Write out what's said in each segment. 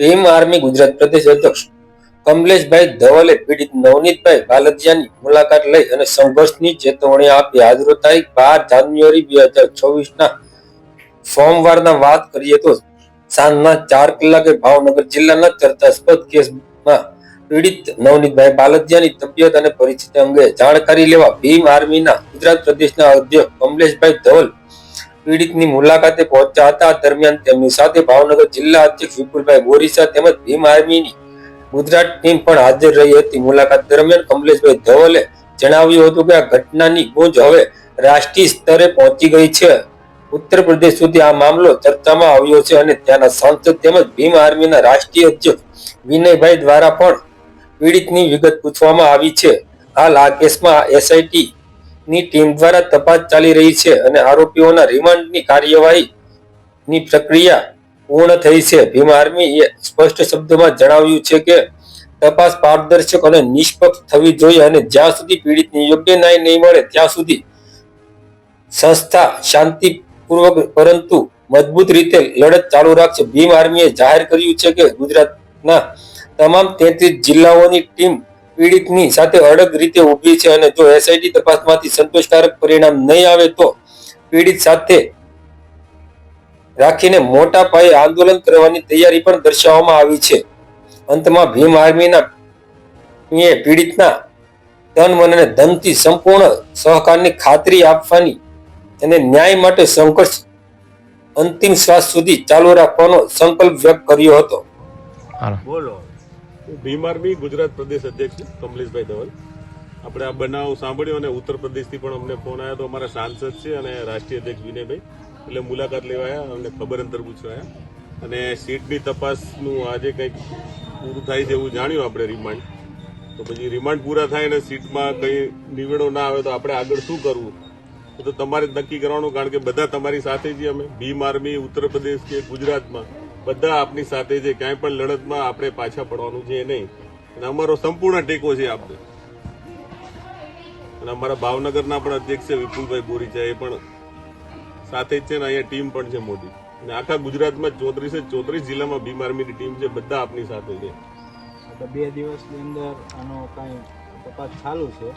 Bhim army Gujarat પ્રદેશ અધ્યક્ષ કમલેશભાઈ ધવલે પીડિત નવનીતભાઈ બાલદિયાની મુલાકાત લઈ અને સંઘર્ષની ચેતવણી આપી. આજરોજ તારીખ બાર જાન્યુઆરી બે હજાર ચોવીસ ના સોમવારના વાત કરીએ તો સાંજના ચાર કલાકે ભાવનગર જિલ્લાના ચર્ચાસ્પદ કેસમાં પીડિત નવનીતભાઈ બાલદિયાની તબિયત અને પરિસ્થિતિ અંગે જાણકારી લેવા ભીમ આર્મીના ગુજરાત પ્રદેશના અધ્યક્ષ કમલેશભાઈ ધવલ પીડિતની મુલાકાતે પહોંચ્યા હતા. દરમિયાન તેમની સાથે ભાવનગર જિલ્લા અધ્યક્ષ વિપુલભાઈ બોરીસા તેમજ ભીમ આર્મીની ગુજરાત ટીમ પણ હાજર રહી હતી. મુલાકાત દરમિયાન કમલેશભાઈ ધવલે જણાવ્યું હતું કે આ ઘટનાની ગુંજ હવે રાષ્ટ્રીય સ્તરે પહોંચી ગઈ છે. ઉત્તર પ્રદેશ સુધી આ મામલો ચર્ચામાં આવ્યો છે અને ત્યાંના સાંસદ તેમજ ભીમ આર્મીના રાષ્ટ્રીય અધ્યક્ષ વિનયભાઈ દ્વારા પણ પીડિતની વિગત પૂછવામાં આવી છે. હાલ આ કેસમાં એસઆઈટી ની ટીમ દ્વારા તપાસ ચાલી રહી છે અને આરોપીઓના રિમાન્ડની કાર્યવાહી ની પ્રક્રિયા પૂર્ણ થઈ છે. ભીમ આર્મીએ સ્પષ્ટ શબ્દોમાં જણાવ્યું છે કે તપાસ પારદર્શક અને નિષ્પક્ષ થવી જોઈએ અને જ્યાં સુધી પીડિતને યોગ્ય ન્યાય નહીં મળે ત્યાં સુધી સંસ્થા શાંતિપૂર્વક પરંતુ મજબૂત રીતે લડત ચાલુ રાખશે. ભીમ આર્મીએ જાહેર કર્યું છે કે ગુજરાતના તમામ તેત્રીસ જિલ્લાઓની ટીમ પીડિતની સાથે અડગ રીતે ઊભી છે અને જો એસઆઈટી તપાસમાંથી સંતોષકારક પરિણામ નહીં આવે તો પીડિત સાથે રાખીને મોટા પાયે આંદોલન કરવાની તૈયારી પણ દર્શાવવામાં આવી છે. અંતમાં ભીમ આર્મીના એ પીડિતના તન મન અને ધનથી સંપૂર્ણ સહકારની ખાતરી આપવાની અને ન્યાય માટે સંઘર્ષ અંતિમ શ્વાસ સુધી ચાલુ રાખવાનો સંકલ્પ વ્યક્ત કર્યો હતો. બોલો. હું ભીમ ગુજરાત પ્રદેશ અધ્યક્ષ કમલેશભાઈ ધવલ. આપણે આ બનાવ સાંભળ્યો અને ઉત્તર પ્રદેશથી પણ અમને ફોન આવ્યો તો અમારા સાંસદ છે અને રાષ્ટ્રીય અધ્યક્ષ વિનયભાઈ. એટલે મુલાકાત લેવા આવ્યા અમને ખબર અંતર પૂછવા અને સીટની તપાસનું આજે કંઈક પૂરું થાય છે એવું જાણ્યું આપણે રિમાન્ડ. તો પછી રિમાન્ડ પૂરા થાય અને સીટમાં કંઈ નિવેડો ના આવે તો આપણે આગળ શું કરવું? તો તમારે નક્કી કરવાનું, કારણ કે બધા તમારી સાથે છીએ અમે. ભીમ આર્મી, ઉત્તર પ્રદેશ કે ગુજરાતમાં. બધા આપની સાથે છે, ક્યાંય પણ લડતમાં આપણે પાછા પડવાનું છે નહીં. અને અમારો સંપૂર્ણ ટેકો છે આપને. અને અમારા ભાવનગરના પણ અધ્યક્ષ છે, વિપુલભાઈ બોરીચા, એ પણ સાથે જ છે ને અહીંયા ટીમ પણ છે મોટી. અને આખા ગુજરાતમાં ચોત્રીસે ચોત્રીસ જિલ્લામાં ભીમ આર્મીની ટીમ છે, બધા આપની સાથે છે. બે દિવસની અંદર આનો કાંઈ તપાસ ચાલુ છે.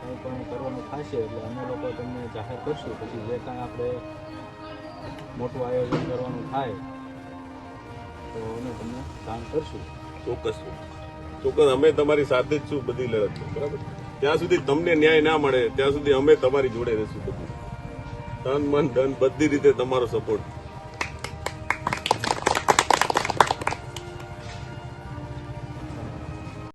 કંઈ પણ કરવાનું થશે એટલે અમે લોકો તમને જાહેર કરશું. પછી જે કાંઈ આપણે મોટું આયોજન કરવાનું થાય તો અમે તમને કામ કરશું. ચોક્કસ ચોક્કસ, અમે તમારી સાથે જ છું બધી લડત બરાબર? ત્યાં સુધી તમને ન્યાય ના મળે, ત્યાં સુધી અમે તમારી જોડે રહીશું બધું. તન મન ધન બધી રીતે તમારો સપોર્ટ